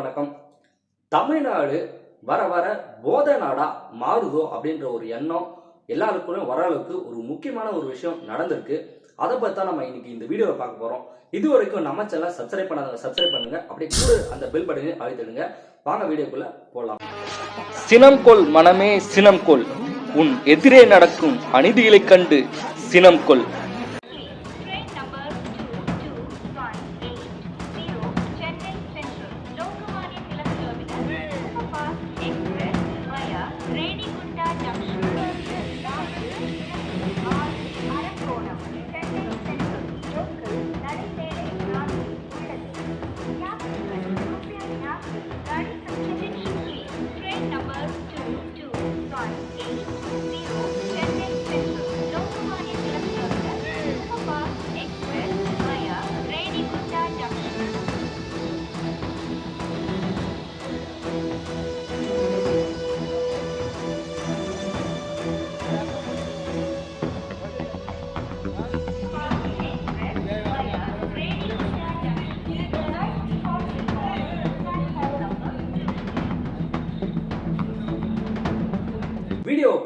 வணக்கம். தமிழ்நாடு வர வர போதை நாடா மாறுதோ அப்படின்ற ஒரு எண்ணம் எல்லாருக்குமே வர அளவுக்கு ஒரு முக்கியமான ஒரு விஷயம் நடந்திருக்கு. அதை பத்தி தான் நம்ம இன்னைக்கு இந்த வீடியோவை பார்க்க போறோம். இது வரைக்கும் நம்ம சேனலை சப்ஸ்கிரைப் பண்ணாதவங்க சப்ஸ்கிரைப் பண்ணுங்க. அப்படியே கூட அந்த பெல் பட்டனை அழுத்திடுங்க வாங்க வீடியோக்குள்ள போலாம். சினம் கொள் மனமே சினம் கொள் உன் எதிரே நடக்கும் அநீதிகளைக் கண்டு சினம் கொள்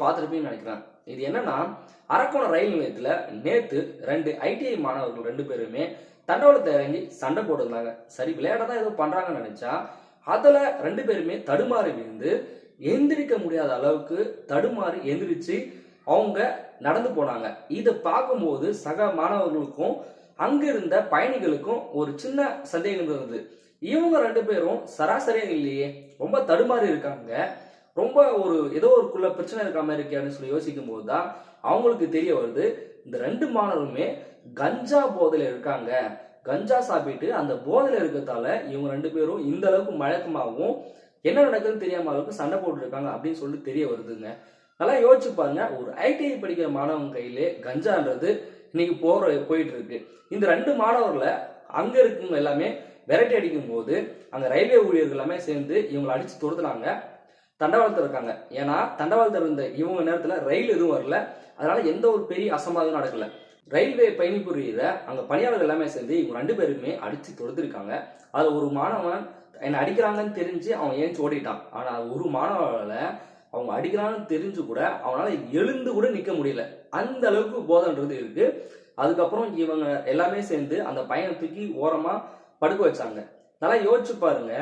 பார்த்துருப்பீங்கன்னு நினைக்கிறேன். இது என்னன்னா அரக்கோணம் ரயில் நிலையத்தில் நேற்று ரெண்டு ஐடிஐ மாணவர்கள் ரெண்டு பேருமே தண்டவாளத்தை இறங்கி சண்டை போட்டிருந்தாங்க. சரி விளையாட தான் ஏதோ பண்ணுறாங்கன்னு நினச்சா அதில் ரெண்டு பேருமே தடுமாறி விழுந்து எந்திரிக்க முடியாத அளவுக்கு தடுமாறி எந்திரிச்சு அவங்க நடந்து போனாங்க. இதை பார்க்கும்போது சக மாணவர்களுக்கும் அங்கிருந்த பயணிகளுக்கும் ஒரு சின்ன சந்தேகம் இருந்தது. இவங்க ரெண்டு பேரும் சராசரியாக இல்லையே ரொம்ப தடுமாறி இருக்காங்க. ரொம்ப ஒரு ஏதோ ஒருக்குள்ள பிரச்சனை இருக்க மாதிரி சொல்லி யோசிக்கும் போது தான் அவங்களுக்கு தெரிய வருது இந்த ரெண்டு மாணவருமே கஞ்சா போதையில் இருக்காங்க. கஞ்சா சாப்பிட்டு அந்த போதையில் இருக்கிறதால இவங்க ரெண்டு பேரும் இந்த அளவுக்கு மயக்கமாகவும் என்ன நடக்குதுன்னு தெரியாம அளவுக்கு சண்டை போட்டு இருக்காங்க அப்படின்னு சொல்லிட்டு தெரிய வருதுங்க. நல்லா யோசிச்சு பாருங்க ஒரு ஐடிஐ படிக்கிற மாணவன் கையிலே கஞ்சான்றது இன்னைக்கு போற போயிட்டு இருக்கு இந்த ரெண்டு மாணவர்கள அங்க இருக்கவங்க எல்லாமே விரட்டி அடிக்கும் போது அங்க ரயில்வே ஊழியர்கள் எல்லாமே சேர்ந்து இவங்களை அடிச்சு துரத்துனாங்க. தண்டவாளத்தில் இருக்காங்க. ஏன்னா தண்டவாளத்தில் இருந்த இவங்க நேரத்தில் ரயில் எதுவும் வரல. அதனால எந்த ஒரு பெரிய அசம்பாதமும் நடக்கல. ரயில்வே பயணிபுரியிற அங்கே பணியாளர்கள் எல்லாமே சேர்ந்து இவங்க ரெண்டு பேருமே அடித்து தொடுத்திருக்காங்க. அதில் ஒரு மாணவன் என்னை அடிக்கிறாங்கன்னு தெரிஞ்சு அவன் ஏஞ்சி ஓடிட்டான். ஆனால் ஒரு மாணவனால அவங்க அடிக்கிறான்னு தெரிஞ்சு கூட அவனால் எழுந்து கூட நிற்க முடியல. அந்த அளவுக்கு போதன்றது இருக்கு. அதுக்கப்புறம் இவங்க எல்லாமே சேர்ந்து அந்த பையனை தூக்கி ஓரமாக படுக்க வச்சாங்க. நல்லா யோசிச்சு பாருங்க.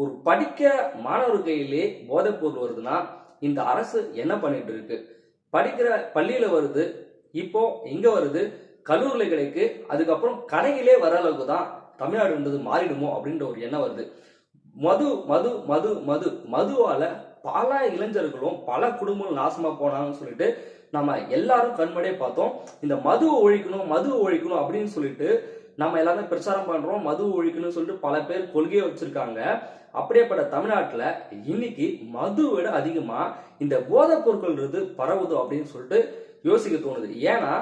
ஒரு படிக்க மாணவர் கையிலே போதைப் பொருள் வருதுன்னா இந்த அரசு என்ன பண்ணிட்டு இருக்கு? படிக்கிற பள்ளியில வருது இப்போ எங்க வருது கல்லூரில கிடைக்கு அதுக்கப்புறம் கடையிலே வர அளவுக்கு தான் தமிழ்நாடுன்றது மாறிடுமோ அப்படின்ற ஒரு எண்ணம் வருது. மது மது மது மது மதுவால பல இளைஞர்களும் பல குடும்பங்கள் நாசமா போனாங்கன்னு சொல்லிட்டு நம்ம எல்லாரும் கண்மடியே பார்த்தோம். இந்த மதுவை ஒழிக்கணும் மதுவை ஒழிக்கணும் அப்படின்னு சொல்லிட்டு நம்ம எல்லாமே பிரச்சாரம் பண்றோம் மது ஒழிக்கணும்னு சொல்லிட்டு பல பேர் கொள்கையை வச்சிருக்காங்க. அப்படியேப்பட்ட தமிழ்நாட்டில் இன்னைக்கு மது விட அதிகமா இந்த போதைப் பொருட்கள்ன்றது பரவுது அப்படின்னு சொல்லிட்டு யோசிக்க தோணுது. ஏன்னா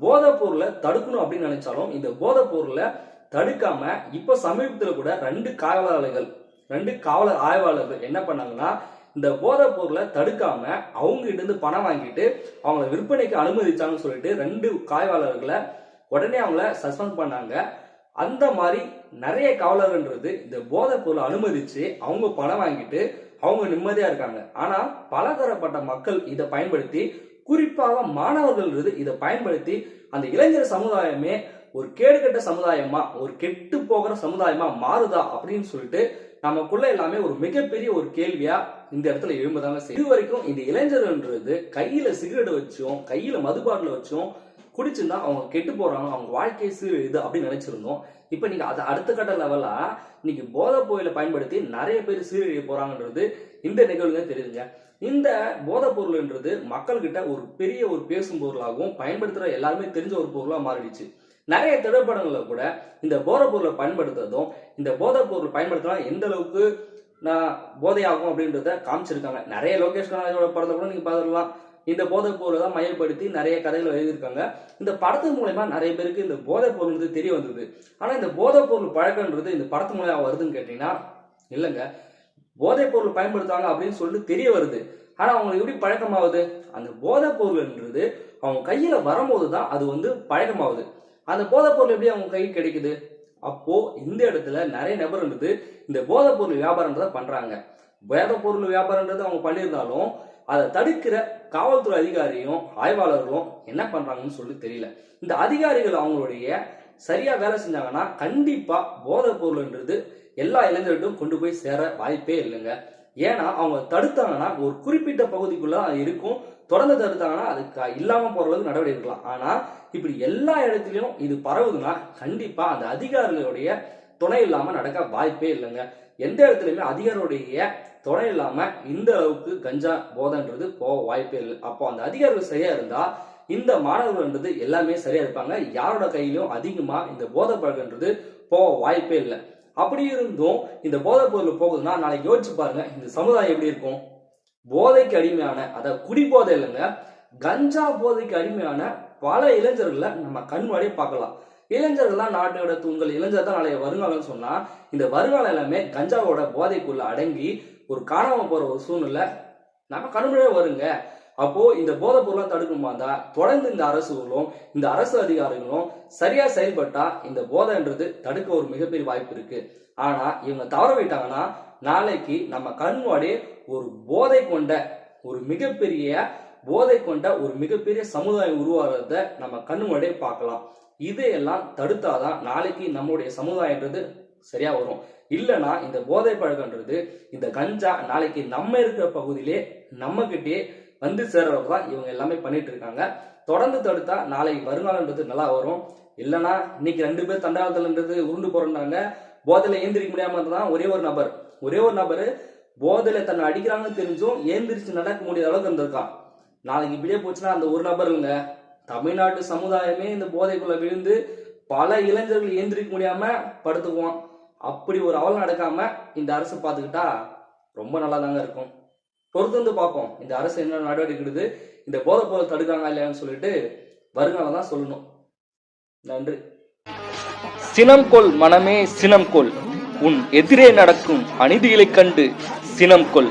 போதைப் பொருளை தடுக்கணும் அப்படின்னு நினைச்சாலும் இந்த போதைப் பொருளை தடுக்காம இப்ப சமீபத்தில் கூட ரெண்டு காவலாளர்கள் ரெண்டு காவலர் ஆய்வாளர்கள் என்ன பண்ணாங்கன்னா இந்த போதைப் பொருளை தடுக்காம அவங்க கிட்ட இருந்து பணம் வாங்கிட்டு அவங்களை விற்பனைக்கு அனுமதிச்சாங்கன்னு சொல்லிட்டு ரெண்டு காய்வாளர்களை உடனே அவங்கள சஸ்பெண்ட் பண்ணாங்க. அந்த மாதிரி நிறைய காவலர்ன்றது இந்த போதைப் பொருளை அனுமதிச்சு அவங்க பணம் வாங்கிட்டு அவங்க நிம்மதியா இருக்காங்க. ஆனா பலதரப்பட்ட மக்கள் இதை பயன்படுத்தி குறிப்பாக மாணவர்கள்ன்றது இதை பயன்படுத்தி அந்த இளைஞர் சமுதாயமே ஒரு கேடுகட்ட சமுதாயமா ஒரு கெட்டு போகிற சமுதாயமா மாறுதா அப்படின்னு சொல்லிட்டு நமக்குள்ள எல்லாமே ஒரு மிகப்பெரிய ஒரு கேள்வியா இந்த இடத்துல எழும்பதாங்க இது வரைக்கும் இந்த இளைஞர்ன்றது கையில சிகரெட் வச்சும் கையில மதுபாட்டில் வச்சும் குடிச்சிருந்தா அவங்க கெட்டு போறாங்க அவங்க வாழ்க்கை சீரழிது அப்படின்னு நினைச்சிருந்தோம். இப்போ நீங்க அது அடுத்த கட்ட லெவலா இன்னைக்கு போதை பொருளை பயன்படுத்தி நிறைய பேர் சீரழிய போறாங்கன்றது இந்த நிகழ்வுங்க தெரியுதுங்க. இந்த போதைப் பொருள்ன்றது மக்கள்கிட்ட ஒரு பெரிய ஒரு பேசும் பொருளாகவும் பயன்படுத்துகிற எல்லாருமே தெரிஞ்ச ஒரு பொருளாக மாறிடுச்சு. நிறைய திரைப்படங்களில் கூட இந்த போதைப் பொருளை பயன்படுத்துறதும் இந்த போதைப் பொருள் பயன்படுத்தினா எந்த அளவுக்கு நான் போதையாகும் அப்படின்றத காமிச்சிருக்காங்க. நிறைய லோகேஷ் கனகராஜோட படத்தை கூட நீங்கள் பார்த்துடலாம் இந்த போதைப் பொருளை தான் மையப்படுத்தி நிறைய கதைகள் எழுதியிருக்காங்க. இந்த படத்து மூலயமா நிறைய பேருக்கு இந்த போதைப் பொருள் தெரிய வந்தது. ஆனால் இந்த போதைப் பொருள் பழக்கன்றது இந்த படத்து மூலயமா வருதுன்னு கேட்டீங்கன்னா இல்லைங்க. போதைப் பொருள் பயன்படுத்துவாங்க அப்படின்னு சொல்லிட்டு தெரிய வருது. ஆனால் அவங்களுக்கு எப்படி பழக்கமாகுது? அந்த போதைப் பொருள்ன்றது அவங்க கையில் வரும்போது தான் அது வந்து பழக்கமாகுது. அந்த போதைப் பொருள் எப்படி அவங்க கைக்கு கிடைக்குது? அப்போ இந்த இடத்துல நிறைய நபர் இருந்தது. இந்த போதைப் பொருள் வியாபாரன்றதை பண்றாங்க. வேத பொருள் வியாபாரன்றது அவங்க பண்ணியிருந்தாலும் அதை தடுக்கிற காவல்துறை அதிகாரியும் ஆய்வாளர்களும் என்ன பண்றாங்கன்னு சொல்லி தெரியல. இந்த அதிகாரிகள் அவங்களுடைய சரியா வேலை செஞ்சாங்கன்னா கண்டிப்பா போதைப் பொருள்ன்றது எல்லா இளைஞர்கிட்டும் கொண்டு போய் சேர வாய்ப்பே இல்லைங்க. ஏன்னா அவங்க தடுத்தாங்கன்னா ஒரு குறிப்பிட்ட பகுதிக்குள்ள அது இருக்கும். தொடர்ந்து தடுத்தாங்கன்னா அதுக்கு இல்லாமல் இல்லாம அளவுக்கு நடவடிக்கை எடுக்கலாம். ஆனா இப்படி எல்லா இடத்துலயும் இது பரவுதுன்னா கண்டிப்பா அந்த அதிகாரிகளுடைய துணை இல்லாமல் நடக்க வாய்ப்பே இல்லைங்க. எந்த இடத்துலையுமே அதிகாரியுடைய துணை இல்லாமல் இந்த அளவுக்கு கஞ்சா போதைன்றது போக வாய்ப்பே இல்லை. அப்போ அந்த அதிகாரிகள் சரியா இருந்தால் இந்த மாணவர்கள்ன்றது எல்லாமே சரியா இருப்பாங்க. யாரோட கையிலும் அதிகமாக இந்த போதை பழக்கன்றது போக வாய்ப்பே இல்லை. அப்படி இருந்தும் இந்த போதைப் பொருள் போகுதுன்னா நாளைக்கு யோசிச்சு பாருங்க இந்த சமுதாயம் எப்படி இருக்கும்? போதைக்கு அடிமையான அதாவது குடி போதை இல்லைங்க. கஞ்சா போதைக்கு அடிமையான பல இளைஞர்களை நம்ம கண் முன்னாடியே பார்க்கலாம். இளைஞர்கள் தான் நாட்டோட தூண்கள் இளைஞர் தான் நாளைய வருங்காலம்னு சொன்னா இந்த வருங்காலம் எல்லாமே கஞ்சாவோட போதைக்குள்ள அடங்கி ஒரு காணாம போற ஒரு சூழ்நிலை நம்ம கண்முறையே வருங்க. அப்போ இந்த போதைப் பொருளை தடுக்குமா தான் தொடர்ந்து இந்த அரசுகளும் இந்த அரசு அதிகாரிகளும் சரியா செயல்பட்டா இந்த போதைன்றது தடுக்க ஒரு மிகப்பெரிய வாய்ப்பு இருக்கு. ஆனா இவங்க தவற விட்டாங்கன்னா நாளைக்கு நம்ம கண் ஒரு போதை கொண்ட ஒரு மிகப்பெரிய போதை கொண்ட ஒரு மிகப்பெரிய சமுதாயம் உருவாகிறத நம்ம கண்ணு முன்னாடியே பார்க்கலாம். இதையெல்லாம் தடுத்தாதான் நாளைக்கு நம்முடைய சமுதாயன்றது சரியா வரும். இல்லைன்னா இந்த போதை பழக்கன்றது இந்த கஞ்சா நாளைக்கு நம்ம இருக்கிற பகுதியிலே நம்ம கிட்டே வந்து சேர்றவங்க தான் இவங்க எல்லாமே பண்ணிட்டு இருக்காங்க. தொடர்ந்து தடுத்தா நாளைக்கு வருங்காலன்றது நல்லா வரும். இல்லைனா இன்னைக்கு ரெண்டு பேர் தண்டாளத்துலன்றது உருண்டு போறாங்க போதையில ஏந்திரிக்க முடியாம இருந்தா ஒரே ஒரு நபர். ஒரே ஒரு நபர் போதையில தன்னை அடிக்கிறாங்கன்னு தெரிஞ்சும் ஏந்திரிச்சு நடக்க முடியாத அளவுக்கு இருந்திருக்கான். நாளைக்கு இப்படியே போச்சுன்னா அந்த ஒரு நபர் இல்லைங்க. தமிழ்நாட்டு சமுதாயமே இந்த போதைக்குள்ள விழுந்து பல இளைஞர்கள் ஏந்திரிக்க முடியாம படுத்துக்குவோம் அப்படி ஒரு அவலம் நடக்காம இந்த அரசு பார்த்துக்கிட்டா ரொம்ப நல்லா தாங்க இருக்கும். பொறுத்து வந்து பார்ப்போம். இந்த அரசு என்ன நடவடிக்கை எடுக்குது? இந்த போதை பொருள் தடுக்காங்க இல்லையான்னு சொல்லிட்டு வருங்காலம் தான் சொல்லணும். நன்றி. சினம் கொள் மனமே சினம் கொள். உன் எதிரே நடக்கும் அநீதிகளைக் கண்டு சினம் கொள்.